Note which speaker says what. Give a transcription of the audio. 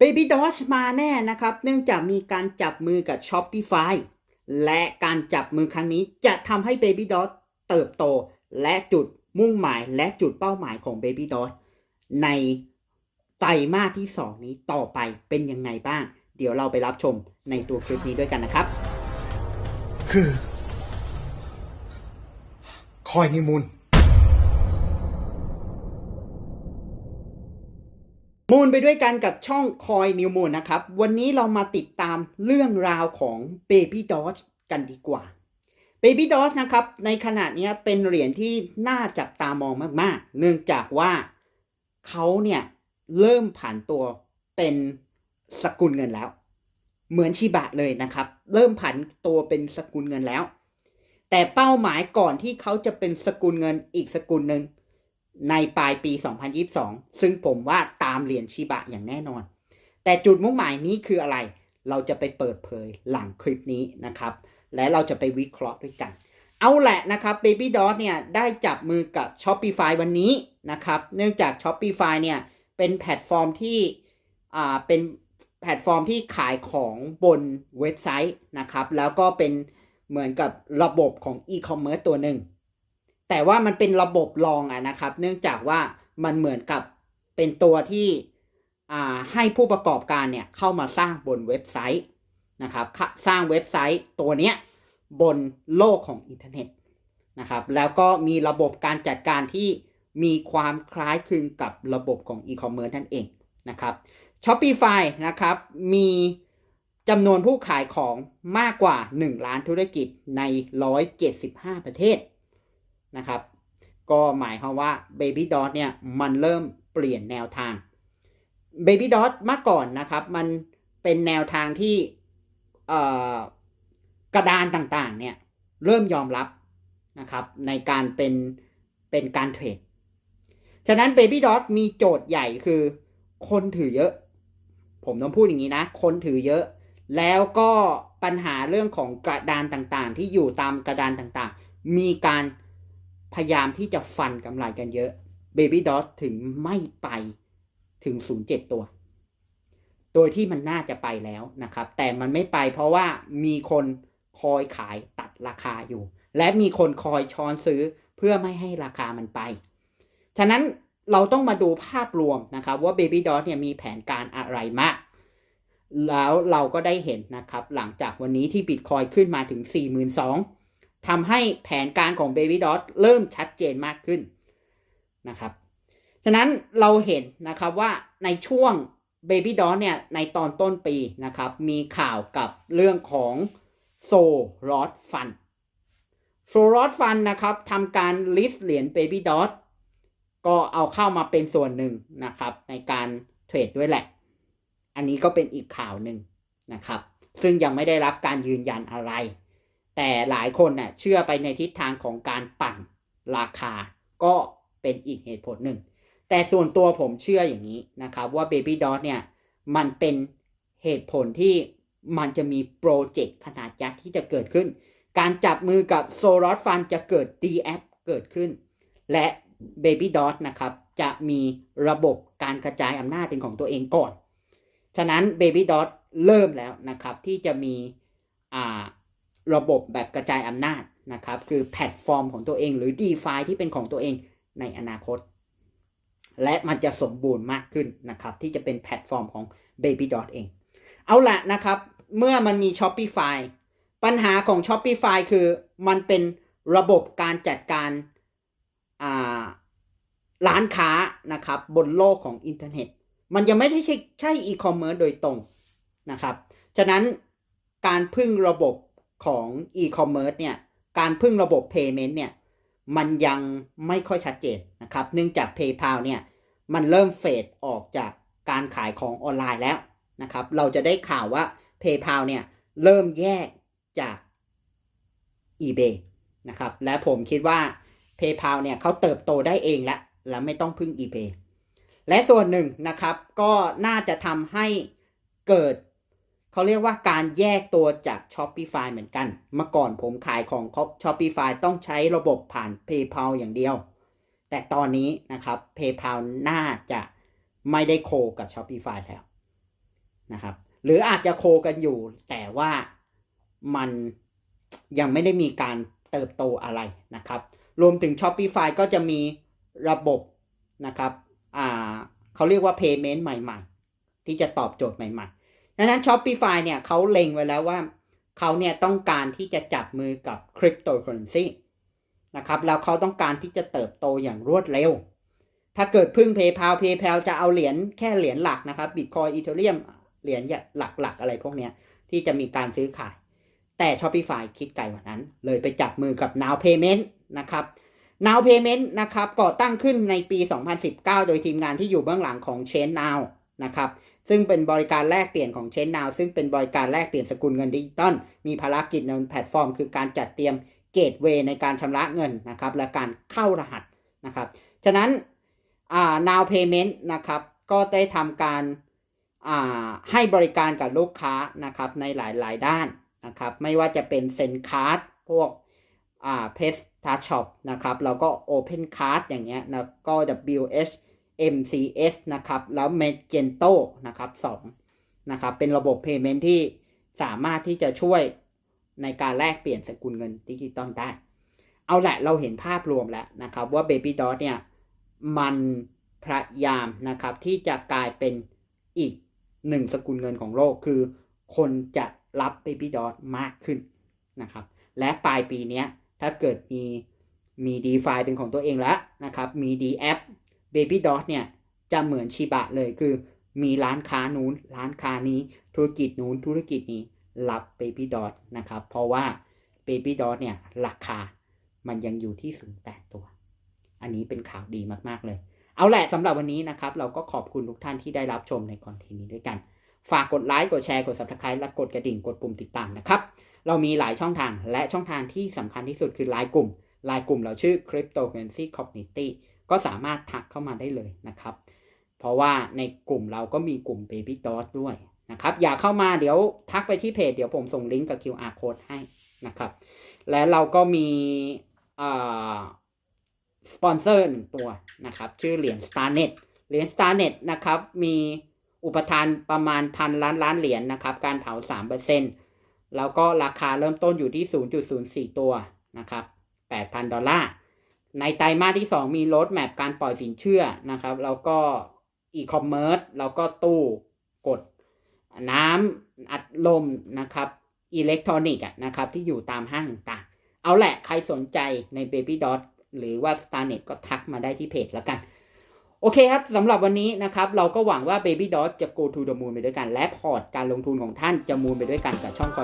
Speaker 1: Baby Doge มาแน่นะครับ เนื่องจากมีการจับมือกับ Shopify และการจับมือครั้งนี้จะทำให้ Baby Doge เติบโต และจุดมุ่งหมายและจุดเป้าหมายของ Baby Doge ในไตรมาสที่ 2 นี้ต่อไปเป็นยังไงบ้าง เดี๋ยวเราไปรับชมในตัวคลิปนี้ด้วยกันนะครับ
Speaker 2: คือ คอยนิมูล
Speaker 1: มูลไปด้วยกันกับช่องคอยนิวมูลนะครับ วันนี้เรามาติดตามเรื่องราวของ Baby Doge กันดีกว่า Baby Doge นะครับ ในขณะนี้เป็นเหรียญที่น่าจับตามองมากๆ เนื่องจากว่าเขาเนี่ย เริ่มผ่านตัวเป็นสกุลเงินแล้ว เหมือนชิบะเลยนะครับ เริ่มผันตัวเป็นสกุลเงินแล้ว แต่เป้าหมายก่อนที่เขาจะเป็นสกุลเงินอีกสกุลหนึ่ง ในปลายปี 2022 ซึ่งผมว่าตามเหรียญชิบะอย่างแน่นอน แต่จุดมุ่งหมายนี้คืออะไร เราจะไปเปิดเผยหลังคลิปนี้นะครับ และเราจะไปวิเคราะห์ด้วยกัน เอาแหละนะครับ Baby d o t เนี่ยได้จับมือกับ Shopify วันนี้นะครับ เนื่องจาก Shopify เนี่ยเป็นแพลตฟอร์มที่อ่าเป็นแพลตฟอร์มที่ขายของบนเว็บไซต์นะครับ แล้วก็เป็นเหมือนกับระบบของ e-commerce ตัวหนึ่ง แต่ว่ามันเป็นระบบรองอะนะครับ เนื่องจากว่ามันเหมือนกับเป็นตัวที่ให้ผู้ประกอบการเนี่ยเข้ามาสร้างบนเว็บไซต์นะครับสร้างเว็บไซต์ตัวเนี้ยบนโลกของอินเทอร์เน็ตนะครับ แล้วก็มีระบบการจัดการที่มีความคล้ายคลึงกับระบบของอีคอมเมิร์ซนั่นเองนะครับ Shopify นะครับมีจำนวนผู้ขายของมากกว่า 1 ล้านธุรกิจใน 175 ประเทศ นะครับ ก็หมายความว่า Baby Dot เนี่ยมันเริ่มเปลี่ยนแนวทาง Baby Dot เมื่อก่อนนะครับ มันเป็นแนวทางที่กระดานต่างๆเนี่ยเริ่มยอมรับนะครับในการเป็นเป็นการเทรด ฉะนั้น Baby Dot มีโจทย์ใหญ่คือคนถือเยอะ ผมต้องพูดอย่างนี้นะ คนถือเยอะ แล้วก็ปัญหาเรื่องของกระดานต่างๆ ที่อยู่ตามกระดานต่างๆ มีการ พยายามที่จะฟันกำไรกันเยอะ Baby Dot ถึงไม่ไปถึง 0.7 ตัว โดยที่มันน่าจะไปแล้วนะครับ แต่มันไม่ไปเพราะว่ามีคนคอยขายตัดราคาอยู่ และมีคนคอยช้อนซื้อเพื่อไม่ให้ราคามันไป ฉะนั้นเราต้องมาดูภาพรวมนะครับว่า Baby Dot เนี่ยมีแผนการอะไรมาก แล้วเราก็ได้เห็นนะครับ หลังจากวันนี้ที่บิตคอยขึ้นมาถึง 42,000 ทำให้แผนการของ Baby Dot เริ่มชัดเจนมากขึ้นนะครับ ฉะนั้นเราเห็นนะครับว่าในช่วง Baby Dot เนี่ยในตอนต้นปีนะครับ มีข่าวกับเรื่องของโซรอดฟันโซรอดฟันนะครับทำการลิสต์เหรียญ Baby Dot ก็เอาเข้ามาเป็นส่วนหนึ่งนะครับ ในการเทรดด้วยแหละ อันนี้ก็เป็นอีกข่าวหนึ่งนะครับ ซึ่งยังไม่ได้รับการยืนยันอะไร แต่หลายคนน่ะเชื่อไปในทิศทางของการปั่นราคา ก็เป็นอีกเหตุผลหนึ่ง แต่ส่วนตัวผมเชื่ออย่างนี้นะครับ ว่า Baby Dot เนี่ย มันเป็นเหตุผลที่มันจะมีโปรเจกต์ขนาดยักษ์ที่จะเกิดขึ้น การจับมือกับ s o r o s Fund จะเกิด d a p เกิดขึ้น และ Baby Dot นะครับ จะมีระบบการกระจายอำนาจเป็นของตัวเองก่อน ฉะนั้น Baby Dot เริ่มแล้วนะครับที่จะมีอ่า ระบบแบบกระจายอำนาจนะครับ คือแพลตฟอร์มของตัวเองหรือ DeFi ที่เป็นของตัวเองในอนาคต และมันจะสมบูรณ์มากขึ้นนะครับ ที่จะเป็นแพลตฟอร์มของ Baby Dot เอง เอาละนะครับ เมื่อมันมี Shopify ปัญหาของ Shopify คือมันเป็นระบบการจัดการร้านค้านะครับ บนโลกของอินเทอร์เน็ต มันยังไม่ได้ใช่ใช่อีคอมเมิร์ซโดยตรงนะครับ ฉะนั้นการพึ่งระบบ ของอีคอมเมิร์ซเนี่ยการพึ่งระบบ Payment เนี่ยมันยังไม่ค่อยชัดเจนนะครับ เนื่องจาก PayPal เนี่ยมันเริ่มเฟดออกจากการขายของออนไลน์แล้วนะครับ เราจะได้ข่าวว่า PayPal เนี่ยเริ่มแยกจาก eBay นะครับ และผมคิดว่า PayPal เนี่ยเขาเติบโตได้เองแล้ว และไม่ต้องพึ่ง eBay และส่วนหนึ่งนะครับก็น่าจะทำให้เกิด เขาเรียกว่าการแยกตัวจาก Shopify เหมือนกัน เมื่อก่อนผมขายของ Shopify ต้องใช้ระบบผ่าน PayPal อย่างเดียว แต่ตอนนี้นะครับ PayPal น่าจะไม่ได้โคกับ Shopify แล้วนะครับ หรืออาจจะโคกันอยู่ แต่ว่ามันยังไม่ได้มีการเติบโตอะไรนะครับ รวมถึง Shopify ก็จะมีระบบนะครับ อ่า เขาเรียกว่า payment ใหม่ ๆ ที่จะตอบโจทย์ใหม่ ๆ ดังนั้น Shopify เนี่ยเขาเล็งไว้แล้วว่าเขาเนี่ยต้องการที่จะจับมือกับ cryptocurrency นะครับแล้วเขาต้องการที่จะเติบโตอย่างรวดเร็ว ถ้าเกิดพึ่ง PayPal PayPal จะเอาเหรียญแค่เหรียญหลักนะครับ Bitcoin Ethereum เหรียญหลักๆ อะไรพวกเนี้ยที่จะมีการซื้อขาย แต่ Shopify คิดไกลกว่านั้น เลยไปจับมือกับ Now Payment นะครับ Now Payment นะครับก่อตั้งขึ้นในปี 2019 โดยทีมงานที่อยู่เบื้องหลังของ Chain Now นะครับ ซึ่งเป็นบริการแลกเปลี่ยนของ Chain Now ซึ่งเป็นบริการแลกเปลี่ยนสกุลเงินดิจิตอลมีภารกิจในแพลตฟอร์ม คือการจัดเตรียมเกตเวย์ในการชำระเงินนะครับและการเข้ารหัสนะครับฉะนั้นอ่า Now Payment นะครับก็ได้ทำการอ่าให้บริการกับลูกค้านะครับในหลายๆ ด้านนะครับไม่ว่าจะเป็นเซ็นคาร์ดพวกอ่าเพสทาช็อปนะครับแล้วก็ Open Card อย่างเงี้ยแล้วก็ WH MCS นะครับ แล้ว Magento นะครับ2นะครับ เป็นระบบ Payment ที่สามารถที่จะช่วยในการแลกเปลี่ยนสกุลเงินดิจิตอลได้ เอาแหละเราเห็นภาพรวมแล้วนะครับว่า Baby Dot เนี่ย มันพยายามนะครับที่จะกลายเป็นอีกหนึ่งสกุลเงินของโลกคือ คนจะรับ Baby Dot มากขึ้นนะครับ และปลายปีนี้ถ้าเกิดมีมี d e f i เป็นของตัวเองแล้วนะครับ มี D App Baby Dot เนี่ยจะเหมือนชิบะเลยคือมีร้านค้านู้น ร้านค้านี้ธุรกิจนู้นธุรกิจนี้รับ Baby Dot นะครับ เพราะว่า Baby Dot เนี่ยราคามันยังอยู่ที่สูงแปดตัว อันนี้เป็นข่าวดีมาก ๆ เลย เอาแหละสำหรับวันนี้นะครับ เราก็ขอบคุณทุกท่านที่ได้รับชมในคอนเทนต์นี้ด้วยกัน ฝากกดไลค์กดแชร์กด subscribe และกดกระดิ่งกดปุ่มติดตามนะครับ เรามีหลายช่องทางและช่องทางที่สำคัญที่สุดคือไลน์กลุ่มไลน์กลุ่มเราชื่อ Cryptocurrency Community ก็สามารถทักเข้ามาได้เลยนะครับ เพราะว่าในกลุ่มเราก็มีกลุ่ม Baby Dot ด้วยนะครับ อยากเข้ามาเดี๋ยวทักไปที่เพจ เดี๋ยวผมส่งลิงก์กับ QR code ให้นะครับ และเราก็มีสปอนเซอร์หนึ่งตัวนะครับ ชื่อเหรียญ StarNet เหรียญ StarNet นะครับ มีอุปทานประมาณพันล้านล้านเหรียญนะครับ การเผา 3%แล้วก็ราคาเริ่มต้นอยู่ที่ 0.04 ตัวนะครับ 8,000 ดอลลาร์ ในไตรมาสที่ 2 มีโรดแมปการปล่อยสินเชื่อนะครับ แล้วก็อีคอมเมิร์ซแล้วก็ตู้กดน้ำอัดลมนะครับอิเล็กทรอนิกส์นะครับ ที่อยู่ตามห้างต่างๆเอาแหละใครสนใจใน Baby Dot หรือว่า StarNet ก็ทักมาได้ที่เพจแล้วกัน โอเคครับสำหรับวันนี้นะครับ เราก็หวังว่า Baby Dot จะ go to the moon ไปด้วยกัน และพอร์ตการลงทุนของท่านจะมูนไปด้วยกันกับช่องคอย